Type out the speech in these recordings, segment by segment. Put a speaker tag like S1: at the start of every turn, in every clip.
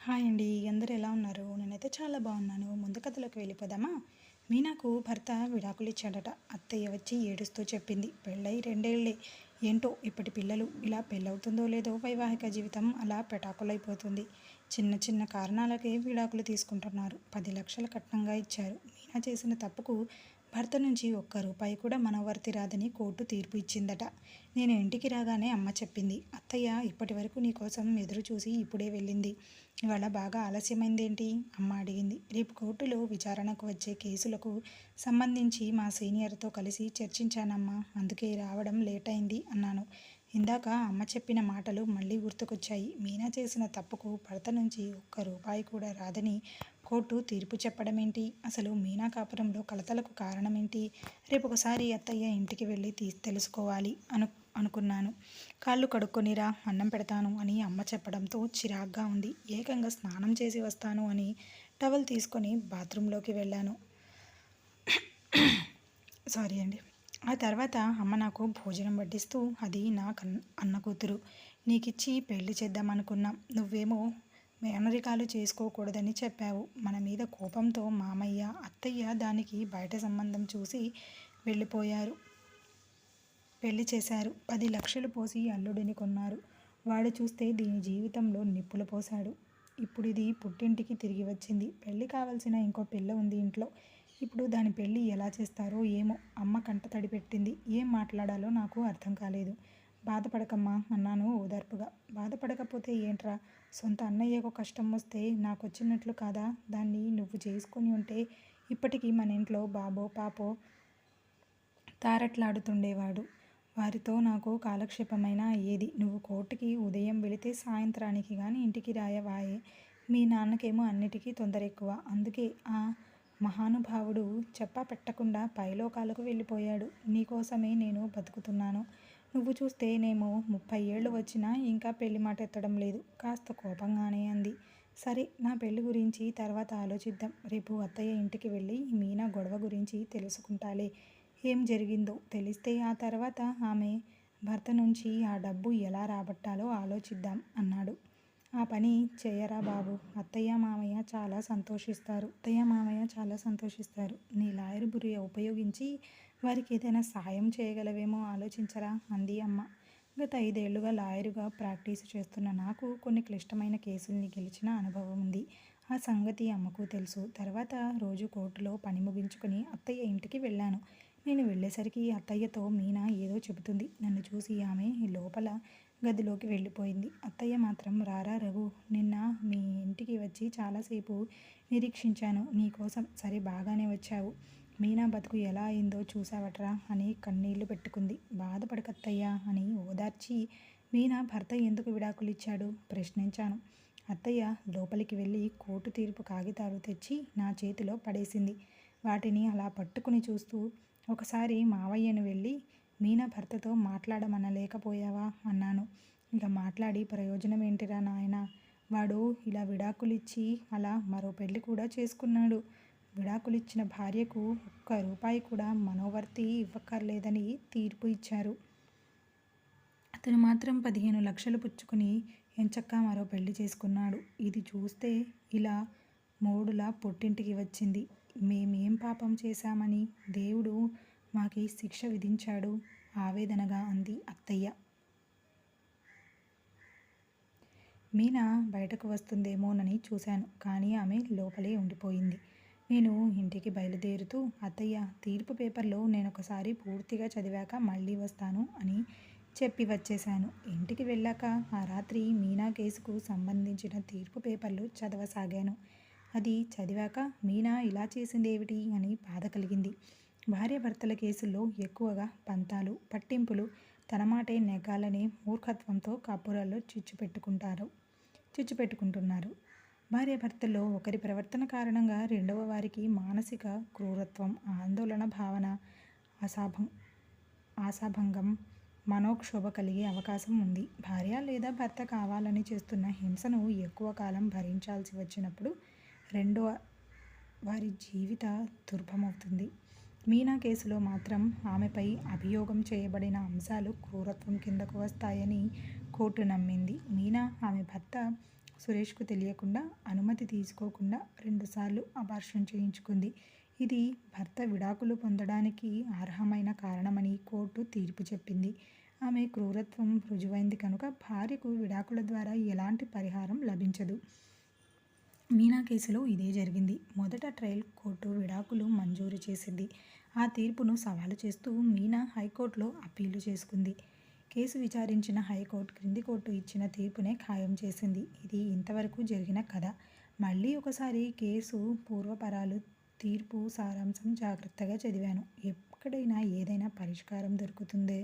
S1: Hi అండి అందరూ ఎలా ఉన్నారు? నేనైతే చాలా బాగున్నాను. ముందు కథలోకి వెళ్ళిపోదామా? మీనాకు భర్త విడాకులు ఇచ్చాడట. అత్తయ్య వచ్చి ఏడుస్తూ చెప్పింది. పెళ్ళై రెండేళ్ళే ఏంటో ఇప్పటి పిల్లలు ఇలా పెళ్ళవుతుందో లేదో వైవాహిక జీవితం అలా పెటాకులైపోతుంది. చిన్న చిన్న కారణాలకే విడాకులు తీసుకుంటున్నారు. పది లక్షల కట్నంగా ఇచ్చారు. మీనా చేసిన తప్పుకు భర్త నుంచి ఒక్క రూపాయి కూడా మనవర్తి రాదని కోర్టు తీర్పు ఇచ్చిందట. నేను ఇంటికి రాగానే అమ్మ చెప్పింది అత్తయ్య ఇప్పటి వరకు నీ కోసం ఎదురు చూసి ఇప్పుడే వెళ్ళింది. ఇవాళ బాగా ఆలస్యమైందేంటి? అమ్మ అడిగింది. రేపు కోర్టులో విచారణకు వచ్చే కేసులకు సంబంధించి మా సీనియర్తో కలిసి చర్చించానమ్మా. అందుకే రావడం లేట్ అయింది అన్నాను. ఇందాక అమ్మ చెప్పిన మాటలు మళ్ళీ గుర్తుకొచ్చాయి. మీనా చేసిన తప్పుకు భర్త నుంచి ఒక్క రూపాయి కూడా రాదని కోర్టు తీర్పు చెప్పడమేంటి? అసలు మీనా కాపురంలో కలతలకు కారణమేంటి? రేపు ఒకసారి అత్తయ్య ఇంటికి వెళ్ళి తీ తెలుసుకోవాలి అను అనుకున్నాను. కాళ్ళు కడుక్కొనిరా అన్నం పెడతాను అని అమ్మ చెప్పడంతో చిరాగ్గా ఉంది. ఏకంగా స్నానం చేసి వస్తాను అని టవల్ తీసుకొని బాత్రూంలోకి వెళ్ళాను. సారీ అండి. ఆ తర్వాత అమ్మ నాకు భోజనం వడ్డిస్తూ అది నా కన్ అన్న కూతురు. నీకిచ్చి పెళ్ళి చేద్దామనుకున్నాం. నువ్వేమో మేనరికాలు చేసుకోకూడదని చెప్పావు. మన మీద కోపంతో మామయ్య అత్తయ్య దానికి బయట సంబంధం చూసి వెళ్ళిపోయారు. పెళ్ళి చేశారు. పది లక్షలు పోసి అల్లుడిని కొన్నారు. వాడు చూస్తే దీని జీవితంలో నిప్పులు పోశాడు. ఇప్పుడు ఇది పుట్టింటికి తిరిగి వచ్చింది. పెళ్ళి కావాల్సిన ఇంకో పిల్ల ఉంది ఇంట్లో. ఇప్పుడు దాని పెళ్ళి ఎలా చేస్తారో ఏమో అమ్మ కంట తడిపెట్టింది ఏం మాట్లాడాలో నాకు అర్థం కాలేదు. బాధపడకమ్మా అన్నాను ఓదార్పుగా. బాధపడకపోతే ఏంట్రా? సొంత అన్నయ్యకు కష్టం వస్తే నాకు వచ్చినట్లు కాదా? దాన్ని నువ్వు చేసుకొని ఉంటే ఇప్పటికీ మన ఇంట్లో బాబో పాపో తారట్లాడుతుండేవాడు. వారితో నాకు కాలక్షేపమైన ఏది? నువ్వు కోర్టుకి ఉదయం వెళితే సాయంత్రానికి కానీ ఇంటికి రాయవాయే. మీ నాన్నకేమో అన్నిటికీ తొందర ఎక్కువ అందుకే ఆ మహానుభావుడు చెప్పా పెట్టకుండా పైలోకాలకు వెళ్ళిపోయాడు. నీకోసమే నేను బతుకుతున్నాను. నువ్వు చూస్తేనేమో ముప్పై ఏళ్ళు వచ్చినా ఇంకా పెళ్ళి మాట ఎత్తడం లేదు. కాస్త కోపంగానే అంది. సరే నా పెళ్ళి గురించి తర్వాత ఆలోచిద్దాం. రేపు అత్తయ్య ఇంటికి వెళ్ళి మీనా గొడవ గురించి తెలుసుకుంటాలే. ఏం జరిగిందో తెలిస్తే ఆ తర్వాత ఆమె భర్త నుంచి ఆ డబ్బు ఎలా రాబట్టాలో ఆలోచిద్దాం అన్నాడు. ఆ పని చేయరా బాబు? అత్తయ్య మామయ్య చాలా సంతోషిస్తారు. అత్తయ్య మామయ్య చాలా సంతోషిస్తారు. నీ లాయర్ బుర్రి ఉపయోగించి వారికి ఏదైనా సహాయం చేయగలవేమో ఆలోచించరా అంది అమ్మ. గత ఐదేళ్ళుగా లాయరుగా ప్రాక్టీస్ చేస్తున్న నాకు కొన్ని క్లిష్టమైన కేసుల్ని గెలిచిన అనుభవం ఉంది. ఆ సంగతి అమ్మకు తెలుసు. తర్వాత రోజు కోర్టులో పని ముగించుకొని అత్తయ్య ఇంటికి వెళ్ళాను. నేను వెళ్ళేసరికి అత్తయ్యతో మీనా ఏదో చెబుతుంది. నన్ను చూసి ఆమె లోపల గదిలోకి వెళ్ళిపోయింది. అత్తయ్య మాత్రం రారా రఘు నిన్న మీ ఇంటికి వచ్చి చాలాసేపు నిరీక్షించాను. నీకోసం సరే బాగానే వచ్చావు. మీనా బతుకు ఎలా అయిందో చూసావట్రా అని కన్నీళ్ళు పెట్టుకుంది. బాధపడకత్తయ్యా అని ఓదార్చి మీనా భర్త ఎందుకు విడాకులు ఇచ్చాడు? ప్రశ్నించాను. అత్తయ్య లోపలికి వెళ్ళి కోర్టు తీర్పు కాగితాలు తెచ్చి నా చేతిలో పడేసింది. వాటిని అలా పట్టుకుని చూస్తూ ఒకసారి మావయ్యను వెళ్ళి మీనా భర్తతో మాట్లాడమనలేకపోయావా? అన్నాను. ఇక మాట్లాడి ప్రయోజనం ఏంటిరా నాయన? వాడు ఇలా విడాకులిచ్చి అలా మరో పెళ్ళి కూడా చేసుకున్నాడు. విడాకులిచ్చిన భార్యకు ఒక్క రూపాయి కూడా మనోవర్తి ఇవ్వక్కర్లేదని తీర్పు ఇచ్చారు. అతను మాత్రం పదిహేను లక్షలు పుచ్చుకుని ఎంచక్క మరో పెళ్ళి చేసుకున్నాడు. ఇది చూస్తే ఇలా మూడులా పుట్టింటికి వచ్చింది. మేమేం పాపం చేశామని దేవుడు మాకి శిక్ష విధించాడు ఆవేదనగా అంది అత్తయ్య. మీనా బయటకు వస్తుందేమోనని చూశాను కానీ ఆమె లోపలే ఉండిపోయింది. నేను ఇంటికి బయలుదేరుతూ అత్తయ్య తీర్పు పేపర్లో నేను ఒకసారి పూర్తిగా చదివాక మళ్ళీ వస్తాను అని చెప్పి వచ్చేశాను. ఇంటికి వెళ్ళాక ఆ రాత్రి మీనా కేసుకు సంబంధించిన తీర్పు పేపర్లు చదవసాగాను. అది చదివాక మీనా ఇలా చేసిందేమిటి? అని బాధ కలిగింది. భార్యాభర్తల కేసుల్లో ఎక్కువగా పంతాలు పట్టింపులు తన మాటే నెగ్గాలనే మూర్ఖత్వంతో కాపురాల్లో చిచ్చు పెట్టుకుంటారు చిచ్చు పెట్టుకుంటున్నారు. భార్యాభర్తల్లో ఒకరి ప్రవర్తన కారణంగా రెండవ వారికి మానసిక క్రూరత్వం ఆందోళన భావన అసాభం ఆశాభంగం మనోక్షోభ కలిగే అవకాశం ఉంది. భార్య లేదా భర్త కావాలని చేస్తున్న హింసను ఎక్కువ కాలం భరించాల్సి వచ్చినప్పుడు రెండవ వారి జీవిత దుర్భమవుతుంది. మీనా కేసులో మాత్రం ఆమెపై అభియోగం చేయబడిన అంశాలు క్రూరత్వం కిందకు వస్తాయని కోర్టు నమ్మింది. మీనా ఆమె భర్త సురేష్కు తెలియకుండా అనుమతి తీసుకోకుండా రెండుసార్లు అబార్షన్ చేయించుకుంది. ఇది భర్త విడాకులు పొందడానికి అర్హమైన కారణమని కోర్టు తీర్పు చెప్పింది. ఆమె క్రూరత్వం రుజువైంది కనుక భార్యకు విడాకుల ద్వారా ఎలాంటి పరిహారం లభించదు. మీనా కేసులో ఇదే జరిగింది. మొదట ట్రయల్ కోర్టు విడాకులు మంజూరు చేసింది. ఆ తీర్పును సవాలు చేస్తూ మీనా హైకోర్టులో అప్పీలు చేసుకుంది. కేసు విచారించిన హైకోర్టు క్రింది కోర్టు ఇచ్చిన తీర్పునే ఖాయం చేసింది. ఇది ఇంతవరకు జరిగిన కథ. మళ్ళీ ఒకసారి కేసు పూర్వపరాలు తీర్పు సారాంశం జాగ్రత్తగా చదివాను. ఎక్కడైనా ఏదైనా పరిష్కారం దొరుకుతుందే?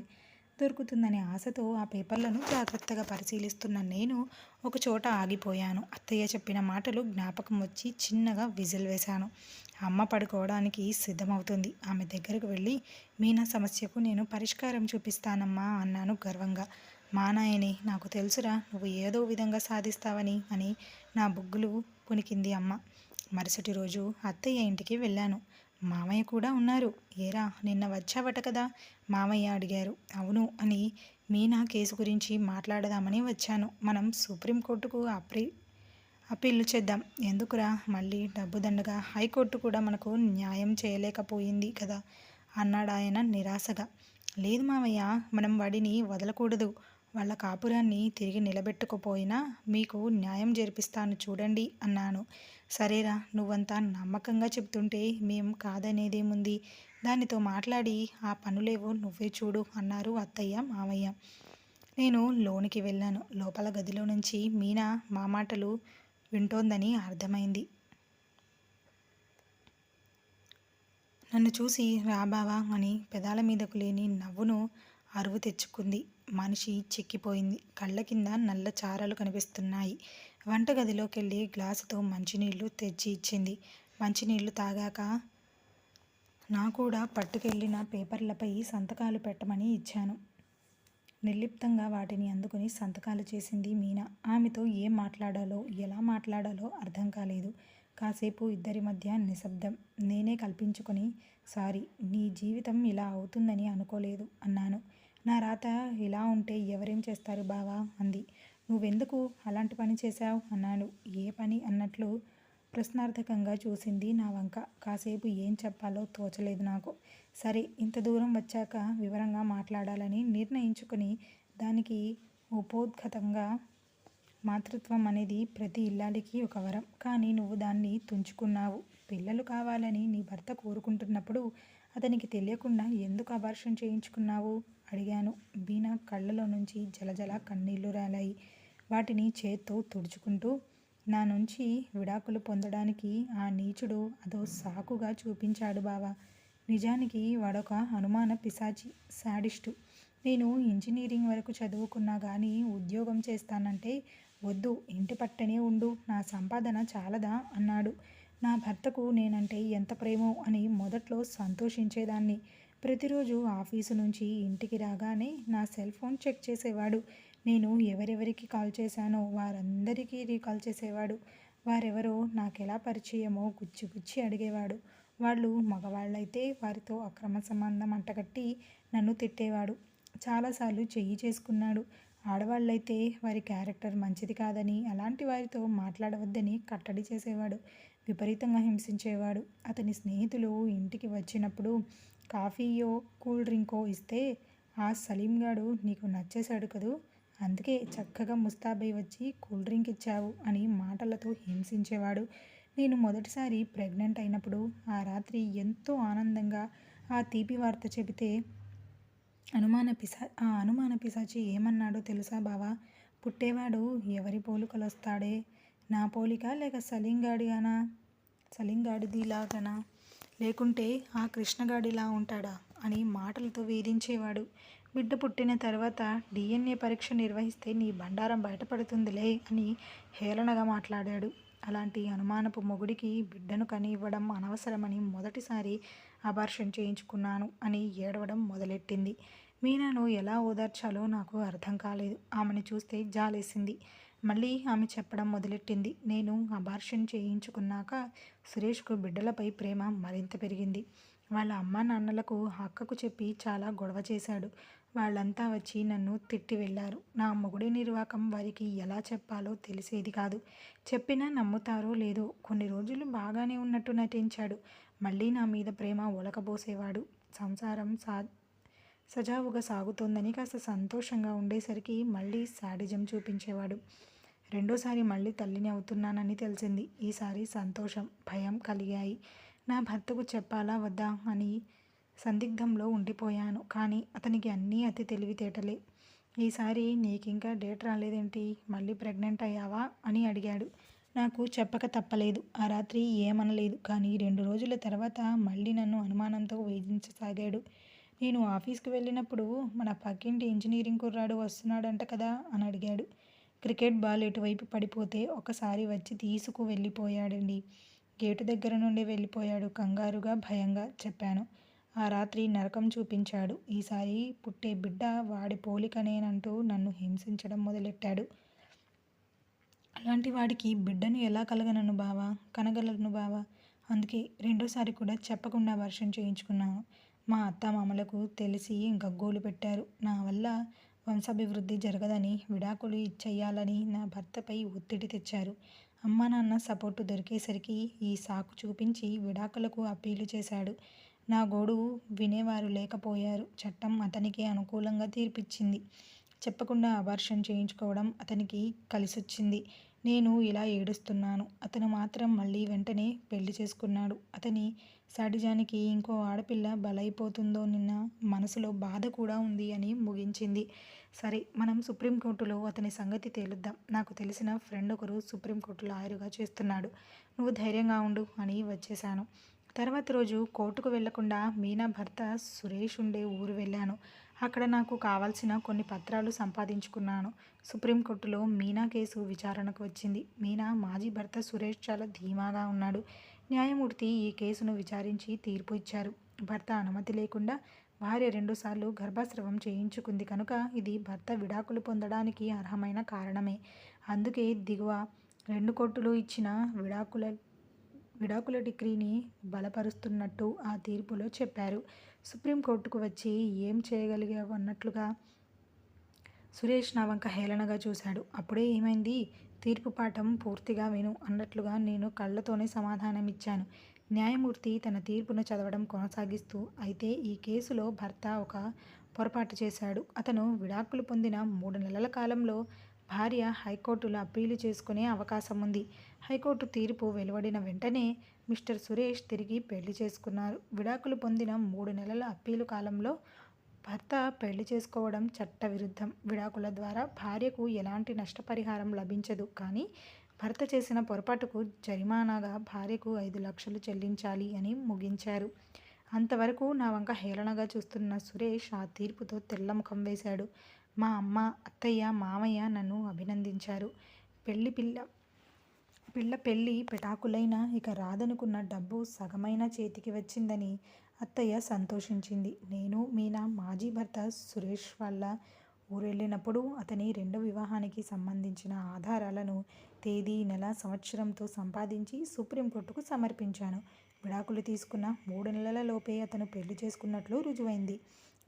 S1: దొరుకుతుందనే ఆశతో ఆ పేపర్లను జాగ్రత్తగా పరిశీలిస్తున్న నేను ఒక చోట ఆగిపోయాను. అత్తయ్య చెప్పిన మాటలు జ్ఞాపకం వచ్చి చిన్నగా విజిల్ వేశాను. అమ్మ పడుకోవడానికి సిద్ధమవుతుంది. ఆమె దగ్గరకు వెళ్ళి మీనా సమస్యకు నేను పరిష్కారం చూపిస్తానమ్మా అన్నాను గర్వంగా. మా నాయని నాకు తెలుసురా నువ్వు ఏదో విధంగా సాధిస్తావని అని నా బుగ్గులు పునికింది అమ్మ. మరుసటి రోజు అత్తయ్య ఇంటికి వెళ్ళాను. మామయ్య కూడా ఉన్నారు. ఏరా నిన్న వచ్చావట కదా? మామయ్య అడిగారు. అవును అని మీనా కేసు గురించి మాట్లాడదామని వచ్చాను. మనం సుప్రీంకోర్టుకు అప్రీ అప్పీళ్ళు చేద్దాం. ఎందుకురా? మళ్ళీ డబ్బు దండగా హైకోర్టు కూడా మనకు న్యాయం చేయలేకపోయింది కదా? అన్నాడు ఆయన నిరాశగా. లేదు మామయ్య మనం వాడిని వదలకూడదు. వాళ్ళ కాపురాన్ని తిరిగి నిలబెట్టుకుపోయినా మీకు న్యాయం జరిపిస్తాను చూడండి అన్నాను. సరేరా నువ్వంతా నమ్మకంగా చెప్తుంటే మేం కాదనేదేముంది? దానితో మాట్లాడి ఆ పనులేవో నువ్వే చూడు అన్నారు అత్తయ్య మామయ్య. నేను లోనికి వెళ్ళాను. లోపల గదిలో నుంచి మీనా మా మాటలు వింటోందని అర్థమైంది. నన్ను చూసి రాబావా అని పెదాల మీదకు లేని నవ్వును అరువు తెచ్చుకుంది. మనిషి చెక్కిపోయింది. కళ్ళ కింద నల్ల చారలు కనిపిస్తున్నాయి. వంటగదిలోకి వెళ్ళి గ్లాసుతో మంచినీళ్ళు తెచ్చి ఇచ్చింది. మంచినీళ్ళు తాగాక నా కూడా పట్టుకెళ్ళిన పేపర్లపై సంతకాలు పెట్టమని ఇచ్చాను. నిర్లిప్తంగా వాటిని అందుకుని సంతకాలు చేసింది మీనా. ఆమెతో ఏం మాట్లాడాలో ఎలా మాట్లాడాలో అర్థం కాలేదు. కాసేపు ఇద్దరి మధ్య నిశ్శబ్దం. నేనే కల్పించుకొని సారీ నీ జీవితం ఇలా అవుతుందని అనుకోలేదు అన్నాను. నా రాత ఇలా ఉంటే ఎవరేం చేస్తారు బావా? అంది. నువ్వెందుకు అలాంటి పని చేశావు? అన్నాడు ఏ పని? అన్నట్లు ప్రశ్నార్థకంగా చూసింది నా వంక. కాసేపు ఏం చెప్పాలో తోచలేదు నాకు. సరే ఇంత దూరం వచ్చాక వివరంగా మాట్లాడాలని నిర్ణయించుకుని దానికి ఉపోద్ఘతంగా మాతృత్వం అనేది ప్రతి ఇల్లాలికి ఒక వరం. కానీ నువ్వు దాన్ని తుంచుకున్నావు. పిల్లలు కావాలని నీ భర్త కోరుకుంటున్నప్పుడు అతనికి తెలియకుండా ఎందుకు అబార్షన్ చేయించుకున్నావు? అడిగాను. బీనా కళ్ళలో నుంచి జలజల కన్నీళ్ళు రాలాయి. వాటిని చేత్తో తుడుచుకుంటూ నా నుంచి విడాకులు పొందడానికి ఆ నీచుడు అదో సాకుగా చూపించాడు బావా. నిజానికి వాడొక అనుమాన పిశాచి శాడిస్టు నేను ఇంజనీరింగ్ వరకు చదువుకున్నా కానీ ఉద్యోగం చేస్తానంటే వద్దు ఇంటి పట్టనే ఉండు నా సంపాదన చాలదా? అన్నాడు. నా భర్తకు నేనంటే ఎంత ప్రేమో అని మొదట్లో సంతోషించేదాన్ని. ప్రతిరోజు ఆఫీసు నుంచి ఇంటికి రాగానే నా సెల్ ఫోన్ చెక్ చేసేవాడు. నేను ఎవరెవరికి కాల్ చేశానో వారందరికీ రీకాల్ చేసేవాడు. వారెవరో నాకెలా పరిచయమో గుచ్చి గుచ్చి అడిగేవాడు. వాళ్ళు మగవాళ్ళైతే వారితో అక్రమ సంబంధం అంటగట్టి నన్ను తిట్టేవాడు. చాలాసార్లు చెయ్యి చేసుకున్నాడు. ఆడవాళ్ళైతే వారి క్యారెక్టర్ మంచిది కాదని అలాంటి వారితో మాట్లాడవద్దని కట్టడి చేసేవాడు. విపరీతంగా హింసించేవాడు. అతని స్నేహితులు ఇంటికి వచ్చినప్పుడు కాఫీయో కూల్ డ్రింకో ఇస్తే ఆ సలీంగాడు నీకు నచ్చేశాడు కదూ? అందుకే చక్కగా ముస్తాబై వచ్చి కూల్ డ్రింక్ ఇచ్చావు అని మాటలతో హింసించేవాడు. నేను మొదటిసారి ప్రెగ్నెంట్ అయినప్పుడు ఆ రాత్రి ఎంతో ఆనందంగా ఆ తీపి వార్త చెబితే అనుమాన పిసా ఆ అనుమాన పిశాచి ఏమన్నాడో తెలుసా బావా? పుట్టేవాడు ఎవరి పోలుకలు వస్తాడే నా పోలిక లేక సలింగాడిగానా? సలింగాడిదిలాగనా? లేకుంటే ఆ కృష్ణగాడిలా ఉంటాడా? అని మాటలతో వేధించేవాడు. బిడ్డ పుట్టిన తర్వాత డిఎన్ఏ పరీక్ష నిర్వహిస్తే నీ బండారం బయటపడుతుందిలే అని హేళనగా మాట్లాడాడు. అలాంటి అనుమానపు మొగుడికి బిడ్డను కనివ్వడం అనవసరమని మొదటిసారి అబార్షన్ చేయించుకున్నాను అని ఏడవడం మొదలెట్టింది. మీనాను ఎలా ఓదార్చాలో నాకు అర్థం కాలేదు. ఆమెను చూస్తే జాలేసింది. మళ్ళీ ఆమె చెప్పడం మొదలెట్టింది. నేను అబార్షన్ చేయించుకున్నాక సురేష్కు బిడ్డలపై ప్రేమ మరింత పెరిగింది. వాళ్ళ అమ్మా నాన్నలకు హక్కకు చెప్పి చాలా గొడవ చేశాడు. వాళ్ళంతా వచ్చి నన్ను తిట్టి వెళ్ళారు. నా మొగుడి నిర్వాకం వారికి ఎలా చెప్పాలో తెలిసేది కాదు. చెప్పినా నమ్ముతారో లేదో కొన్ని రోజులు బాగానే ఉన్నట్టు నటించాడు. మళ్ళీ నా మీద ప్రేమ ఒలకబోసేవాడు. సంసారం సా సజావుగా సాగుతోందని కాస్త సంతోషంగా ఉండేసరికి మళ్ళీ శాడిజం చూపించేవాడు. రెండోసారి మళ్ళీ తల్లిని అవుతున్నానని తెలిసింది. ఈసారి సంతోషం భయం కలిగాయి. నా భర్తకు చెప్పాలా వద్దా అని సందిగ్ధంలో ఉండిపోయాను. కానీ అతనికి అన్నీ అతి తెలివితేటలే. ఈసారి నీకింకా డేట్ రాలేదేంటి? మళ్ళీ ప్రెగ్నెంట్ అయ్యావా? అని అడిగాడు. నాకు చెప్పక తప్పలేదు. ఆ రాత్రి ఏమనలేదు. కానీ రెండు రోజుల తర్వాత మళ్ళీ నన్ను అనుమానంతో వేధించసాగాడు. నేను ఆఫీస్కి వెళ్ళినప్పుడు మన పక్కింటి ఇంజనీరింగ్ కుర్రాడు వస్తున్నాడంట కదా అని అడిగాడు. క్రికెట్ బాల్ ఎటువైపు పడిపోతే ఒకసారి వచ్చి తీసుకు వెళ్ళిపోయాడండి. గేటు దగ్గర నుండి వెళ్ళిపోయాడు. కంగారుగా భయంగా చెప్పాను. ఆ రాత్రి నరకం చూపించాడు. ఈసారి పుట్టే బిడ్డ వాడి పోలికనేనంటూ నన్ను హింసించడం మొదలెట్టాడు. అలాంటి వాడికి బిడ్డను ఎలా కలగనను బావా? కనగలను బావా? అందుకే రెండోసారి కూడా చెప్పకుండా వర్షం చేయించుకున్నాను. మా అత్తమామలకు తెలిసి గగ్గోలు పెట్టారు. నా వల్ల వంశాభివృద్ధి జరగదని విడాకులు ఇచ్చేయాలని నా భర్తపై ఒత్తిడి తెచ్చారు. అమ్మ నాన్న సపోర్టు దొరికేసరికి ఈ సాకు చూపించి విడాకులకు అప్పీలు చేశాడు. నా గోడు వినేవారు లేకపోయారు. చట్టం అతనికి అనుకూలంగా తీర్పిచ్చింది. చెప్పకుండా అబార్షన్ చేయించుకోవడం అతనికి కలిసొచ్చింది. నేను ఇలా ఏడుస్తున్నాను. అతను మాత్రం మళ్ళీ వెంటనే పెళ్ళి చేసుకున్నాడు. అతని సాటిజానికి ఇంకో ఆడపిల్ల బలైపోతుందో నిన్న మనసులో బాధ కూడా ఉంది అని ముగించింది. సరే మనం సుప్రీంకోర్టులో అతని సంగతి తేలుద్దాం. నాకు తెలిసిన ఫ్రెండ్ ఒకరు సుప్రీంకోర్టు లాయరుగా చేస్తున్నాడు. నువ్వు ధైర్యంగా ఉండు అని వచ్చేశాను. తర్వాత రోజు కోర్టుకు వెళ్ళకుండా మీనా భర్త సురేష్ ఉండే ఊరు వెళ్ళాను. అక్కడ నాకు కావాల్సిన కొన్ని పత్రాలు సంపాదించుకున్నాను. సుప్రీంకోర్టులో మీనా కేసు విచారణకు వచ్చింది. మీనా మాజీ భర్త సురేష్ చాలా ధీమాగా ఉన్నాడు. న్యాయమూర్తి ఈ కేసును విచారించి తీర్పు ఇచ్చారు. భర్త అనుమతి లేకుండా భార్య రెండుసార్లు గర్భస్రవం చేయించుకుంది కనుక ఇది భర్త విడాకులు పొందడానికి అర్హమైన కారణమే. అందుకే దిగువ రెండు కోర్టులు ఇచ్చిన విడాకుల విడాకుల డిగ్రీని బలపరుస్తున్నట్టు ఆ తీర్పులో చెప్పారు. సుప్రీంకోర్టుకు వచ్చి ఏం చేయగలిగావన్నట్లుగా సురేష్ నా వంక హేళనగా చూశాడు. అప్పుడే ఏమైంది? తీర్పు పాఠం పూర్తిగా విను అన్నట్లుగా నేను కళ్ళతోనే సమాధానం ఇచ్చాను న్యాయమూర్తి తన తీర్పును చదవడం కొనసాగిస్తూ అయితే ఈ కేసులో భర్త ఒక పొరపాటు చేశాడు. అతను విడాకులు పొందిన మూడు నెలల కాలంలో భార్య హైకోర్టులో అప్పీలు చేసుకునే అవకాశం ఉంది. హైకోర్టు తీర్పు వెలువడిన వెంటనే మిస్టర్ సురేష్ తిరిగి పెళ్ళి చేసుకున్నారు. విడాకులు పొందిన మూడు నెలల అప్పీలు కాలంలో భర్త పెళ్ళి చేసుకోవడం చట్టవిరుద్ధం. విడాకుల ద్వారా భార్యకు ఎలాంటి నష్టపరిహారం లభించదు. కానీ భర్త చేసిన పొరపాటుకు జరిమానాగా భార్యకు ఐదు లక్షలు చెల్లించాలి అని ముగించారు. అంతవరకు నా వంక హేళనగా చూస్తున్న సురేష్ ఆ తీర్పుతో తెల్లముఖం వేశాడు. మా అమ్మ అత్తయ్య మామయ్య నన్ను అభినందించారు. పెళ్ళి పిల్ల పిల్ల పెళ్ళి పెటాకులైన ఇక రాదనుకున్న డబ్బు సగమైన చేతికి వచ్చిందని అత్తయ్య సంతోషించింది. నేను మీనా మాజీ భర్త సురేష్ వాళ్ళ ఊరెళ్ళినప్పుడు అతని రెండో వివాహానికి సంబంధించిన ఆధారాలను తేదీ నెల సంవత్సరంతో సంపాదించి సుప్రీంకోర్టుకు సమర్పించాను. విడాకులు తీసుకున్న మూడు నెలల లోపే అతను పెళ్ళి చేసుకున్నట్లు రుజువైంది.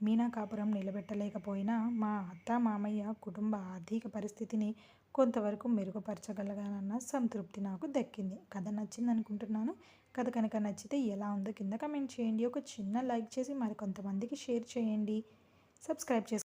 S1: మీనా కాపురం నిలబెట్టలేకపోయినా మా అత్త మామయ్య కుటుంబ ఆర్థిక పరిస్థితిని కొంతవరకు మెరుగుపరచగలగానన్న సంతృప్తి నాకు దక్కింది. కథ నచ్చింది అనుకుంటున్నాను కథ కనుక నచ్చితే ఎలా ఉందో కింద కమెంట్ చేయండి. ఒక చిన్న లైక్ చేసి మరికొంతమందికి షేర్ చేయండి. సబ్స్క్రైబ్ చేసుకోండి